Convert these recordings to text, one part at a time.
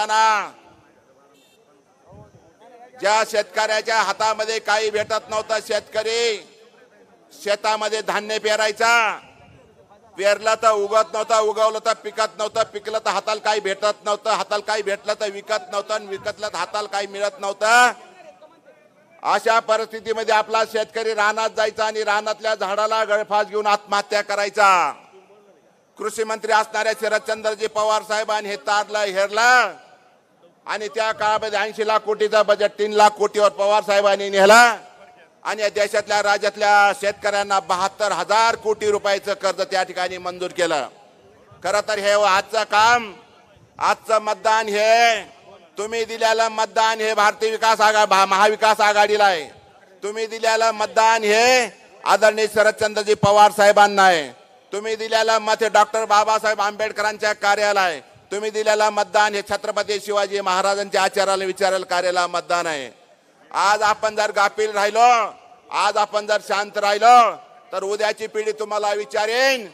असताना ज्या शेतकऱ्याच्या हातामध्ये काही भेटत नव्हतं शेतकरी शेतामध्ये धान्य पेरायचा पेरलं तर उगत नव्हतं उगवलं तर पिकत नव्हतं पिकलं तर हाताला काही भेटत नव्हतं हाताला काही भेटलं तर विकत नव्हतं आणि विकतलं तर हाताला काही मिळत नव्हतं. अशा परिस्थितीमध्ये आपला शेतकरी रानात जायचा आणि रानातल्या झाडाला गळफास घेऊन आत्महत्या करायचा. कृषी मंत्री असणाऱ्या शरदचंद्रजी पवार साहेबांनी हे तारलं हेरलं. आणि त्या काळामध्ये ऐंशी लाख कोटीचा बजेट तीन लाख कोटीवर पवार साहेबांनी नेला. आणि या देशातल्या राज्यातल्या शेतकऱ्यांना बहात्तर हजार कोटी रुपयाचं कर्ज त्या ठिकाणी मंजूर केलं. खरं तर हे हो आजचं काम आजचं मतदान हे तुम्ही दिलेलं मतदान हे भारतीय विकास आघाडी महाविकास आघाडीला आहे. तुम्ही दिलेलं मतदान हे आदरणीय शरदचंद्रजी पवार साहेबांना आहे. तुम्ही दिलेलं मत हे डॉक्टर बाबासाहेब आंबेडकरांच्या कार्याला आहे. तुम्ही दिलेलं मतदान हे छत्रपती शिवाजी महाराजांच्या आचाराला विचारायला कार्याला मतदान आहे. आज आपण जर गाफील राहिलो आज आपण जर शांत राहिलो तर उद्याची पिढी तुम्हाला विचारेन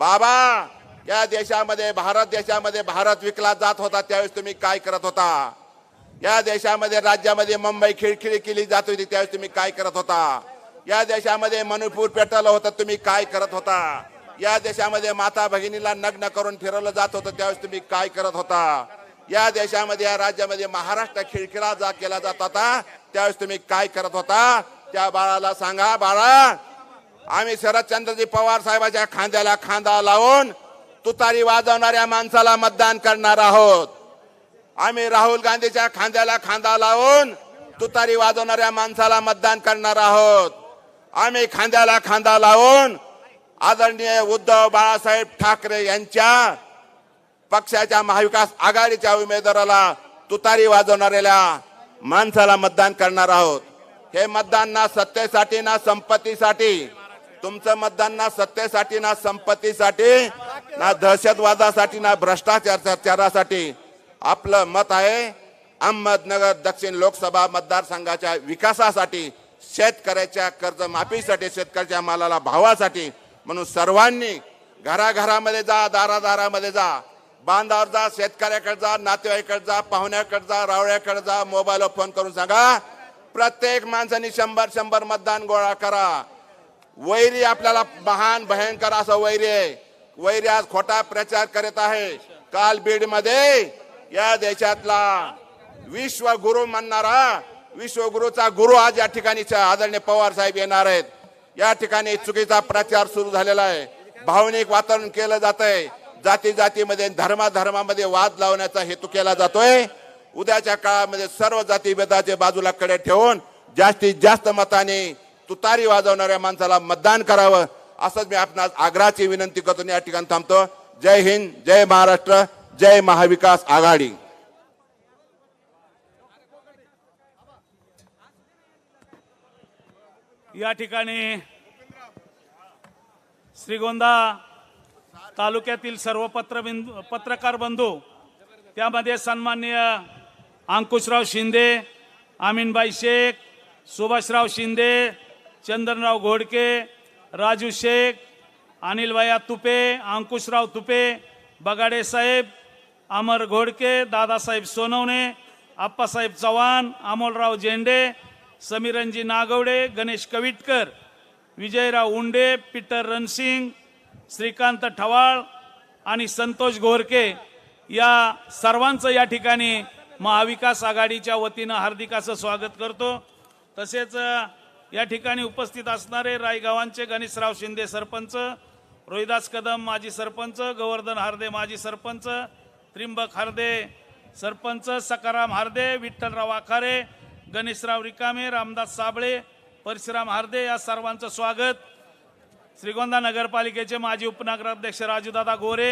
बाबा या देशामध्ये भारत देशामध्ये भारत विकला जात होता त्यावेळेस तुम्ही काय करत होता? या देशामध्ये राज्यामध्ये मुंबई खिळखिळी केली जात होती त्यावेळेस तुम्ही काय करत होता? या देशामध्ये मणिपूर पेटवलं होतं तुम्ही काय करत होता? या देशामध्ये माता भगिनीला नग्न करून फिरवलं जात होतं त्यावेळेस तुम्ही काय करत होता? या देशामध्ये या राज्यामध्ये महाराष्ट्र खिळखिळा जा केला जात होता त्यावेळेस तुम्ही काय करत होता? त्या बाळाला सांगा बाळा आम्ही शरदचंद्रजी पवार साहेबाच्या खांद्याला खांदा लावून तुतारी वाजवणाऱ्या माणसाला मतदान करणार आहोत. आम्ही राहुल गांधीच्या खांद्याला खांदा लावून तुतारी वाजवणाऱ्या माणसाला मतदान करणार आहोत. आम्ही खांद्याला खांदा लावून आदरणीय उद्धव बाळासाहेब ठाकरे यांच्या पक्षाच्या महाविकास आघाडीच्या उमेदवाराला तुतारी वाजवणाऱ्या माणसाला मतदान करणार आहोत. हे मतदान ना सत्तेसाठी ना संपत्तीसाठी. तुमचं मतदान ना सत्तेसाठी ना संपत्तीसाठी ना दहशतवादासाठी ना भ्रष्टाचारासाठी आपलं मत आहे अहमदनगर दक्षिण लोकसभा मतदारसंघाच्या विकासासाठी शेतकऱ्याच्या कर्जमाफीसाठी शेतकऱ्याच्या मालाला भावासाठी म्हणून सर्वांनी घराघरामध्ये जा दारादारामध्ये जा. बांधावर जा शेतकऱ्याकडे जा नातेवाईकडे जा पाहुण्याकडे जा रावळ्याकडे जा मोबाईलवर फोन करून सांगा. प्रत्येक माणसाने शंभर शंभर मतदान गोळा करा. वैरी आपल्याला महान भयंकर असं वैरी आहे. वैरी आज खोटा प्रचार करत आहे. काल बीडमध्ये या देशातला विश्वगुरु म्हणणारा विश्वगुरुचा गुरु आज या ठिकाणी आदरणीय पवार साहेब येणार आहेत. या ठिकाणी चुकीचा प्रचार सुरू झालेला आहे. भावनिक वातावरण केलं जात आहे जाती जातीमध्ये धर्माधर्मामध्ये वाद लावण्याचा हेतू केला जातोय. उद्याच्या काळामध्ये सर्व जाती बाजूला कडे ठेवून जास्तीत जास्त मताने तुतारी वाजवणाऱ्या माणसाला मतदान करावं असंच मी आपणास आग्रहाची विनंती करतो. या ठिकाणी थांबतो. जय हिंद जय महाराष्ट्र जय महाविकास आघाडी. या ठिकाणी श्रीगोंदा तालुक्यातील सर्व पत्रबिंदू पत्रकार बंधू त्यामध्ये सन्माननीय अंकुशराव शिंदे आमीनबाई शेख सुभाषराव शिंदे चंदनराव घोडके राजू शेख अनिलभाया तुपे अंकुशराव तुपे बगाडे साहेब अमर घोडके दादासाहेब सोनवणे आप्पासाहेब चव्हाण अमोलराव झेंडे समीरंजी नागवडे गणेश कविटकर विजयराव उंडे पीटर रणसिंग श्रीकांत ठवाळ आणि संतोष घोरके या सर्वांचं या ठिकाणी महाविकास आघाडीच्या वतीनं हार्दिकाचं स्वागत करतो. तसेच या ठिकाणी उपस्थित असणारे रायगावांचे गणेशराव शिंदे सरपंच रोहिदास कदम माजी सरपंच गोवर्धन हार्दे माजी सरपंच त्रिंबक हार्दे सरपंच सकाराम हार्दे विठ्ठलराव आखारे गणेशराव रिकामे रामदास साबळे परशुराम हार्दे या सर्वांचं स्वागत. श्रीगोंदा नगरपालिकेचे माजी उपनगराध्यक्ष राजूदादा गोरे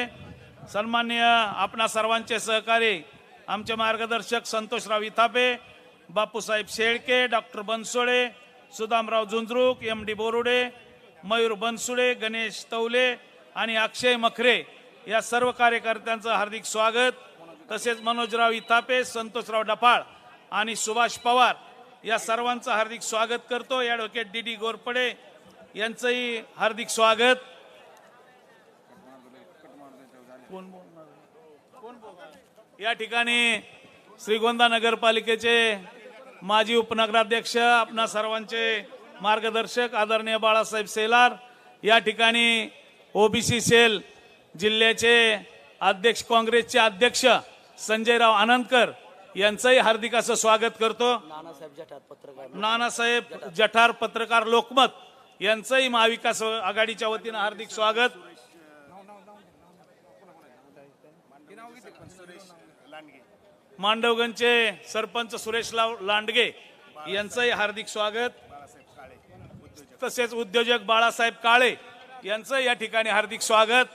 सन्मान्य आपणा सर्वांचे सहकारी आमचे मार्गदर्शक Santoshrao Ithape Bapusaheb Shelke doctor Bansole Sudamrao Zunjaruk M D Borude Mayur Bansude Ganesh Tawale आणि अक्षय मखरे या सर्व कार्यकर्त्यांचं हार्दिक स्वागत. तसेच मनोजराव इथापे संतोषराव डपाळ आणि सुभाष पवार या सर्वांचं हार्दिक स्वागत करतो. ॲडव्होकेट डी डी गोरपडे यांचंही हार्दिक स्वागत. कोण कोण या ठिकाणी श्रीगोंदा नगरपालिकेचे माजी उपनगराध्यक्ष आपणा सर्वांचे मार्गदर्शक आदरणीय बाळासाहेब सेलार या ठिकाणी ओबीसी सेल जिल्ह्याचे अध्यक्ष काँग्रेसचे अध्यक्ष संजयराव आनंदकर यांचंही हार्दिक असं स्वागत करतो. नानासाहेब जठार पत्रकार. नानासाहेब जठार पत्रकार लोकमत यांचंही महाविकास आघाडीच्या वतीनं हार्दिक स्वागत. मांडवगणचे सरपंच सुरेश लांडगे यांचंही हार्दिक स्वागत. तसेच उद्योजक बाळासाहेब काळे यांचं या ठिकाणी हार्दिक स्वागत.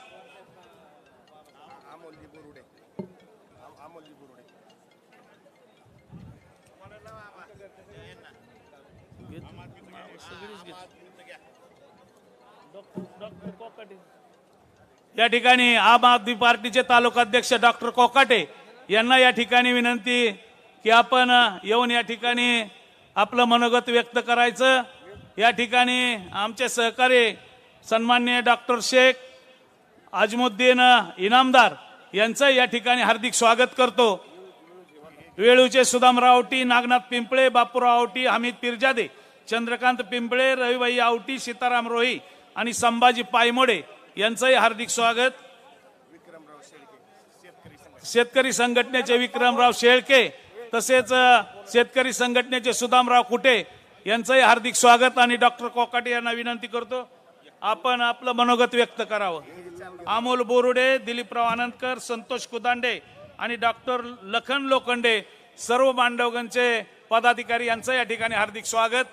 या ठिकाणी आम आदमी पार्टीचे तालुकाध्यक्ष डॉक्टर कोकाटे यांना या ठिकाणी विनंती की आपण येऊन या ठिकाणी आपलं मनोगत व्यक्त करायचं. या ठिकाणी आमचे सहकारी सन्मान्य डॉक्टर शेख अजमुद्दीन इनामदार यांचं या ठिकाणी हार्दिक स्वागत करतो. वेळूचे सुदाम रावटी नागनाथ पिंपळे बापूराव आवटी हमीद पिरजादे चंद्रकांत पिंपळे रविबाई आवटी सीताराम रोही आणि संभाजी पायमोडे यांचंही हार्दिक स्वागत. शेतकरी संघटनेचे विक्रमराव शेळके तसेच शेतकरी संघटनेचे सुदामराव कुटे यांचंही हार्दिक स्वागत आणि डॉक्टर कोकाटे यांना विनंती करतो आपण आपलं मनोगत व्यक्त करावं. अमोल बोरुडे दिलीपराव आनंदकर संतोष कुदांडे आणि डॉक्टर लखन लोखंडे सर्व मांडवगणचे पदाधिकारी यांचं या ठिकाणी हार्दिक स्वागत.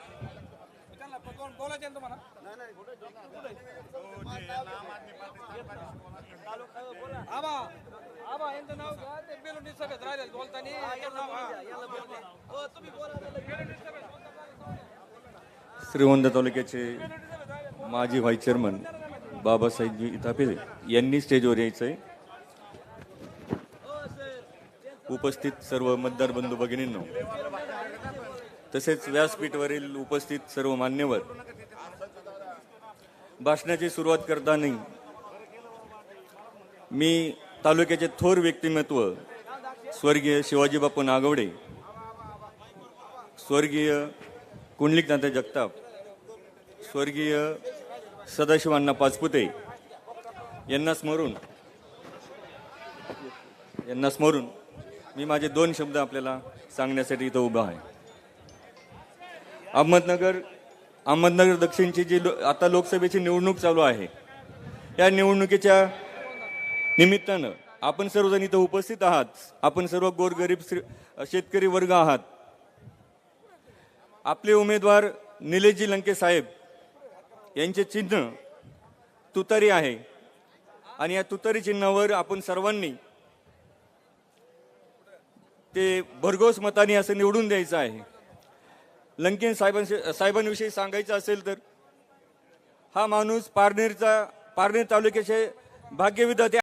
श्रीवंद तालुक्याचे माजी व्हाईस चेअरमन बाबासाहेबजी इथापे यांनी स्टेजवर यायचं आहे उपस्थित सर्व मतदार बंधू भगिनींनो तसेच व्यासपीठवरील उपस्थित सर्व मान्यवर. भाषणाची सुरुवात करताना मी तालुक्याचे थोर व्यक्तिमत्व स्वर्गीय शिवाजी बापू नागवडे स्वर्गीय कुंडलिकनाथ जगताप स्वर्गीय सदाशिवांना पाचपुते यांना स्मरून यांना स्मरून मी माझे दोन शब्द आपल्याला सांगण्यासाठी इथं उभा आहे. अहमदनगर अहमदनगर दक्षिणची जी लो- आता लोकसभेची निवडणूक चालू आहे या निवडणुकीच्या निमित्तानं आपण सर्वजण इथं उपस्थित आहात. आपण सर्व गोरगरीब श्री- शेतकरी वर्ग आहात. आपले उमेदवार निलेशजी लंके साहेब यांचे चिन्ह तुतारी आहे आणि या तुतारी चिन्हावर आपण सर्वांनी ते भरघोस मताने असं निवडून द्यायचं आहे. लंकेन साहेबांशी साहेबांविषयी सांगायचं असेल तर हा माणूस पारनेरचा पारनेर तालुक्याचे भाग्यविधाते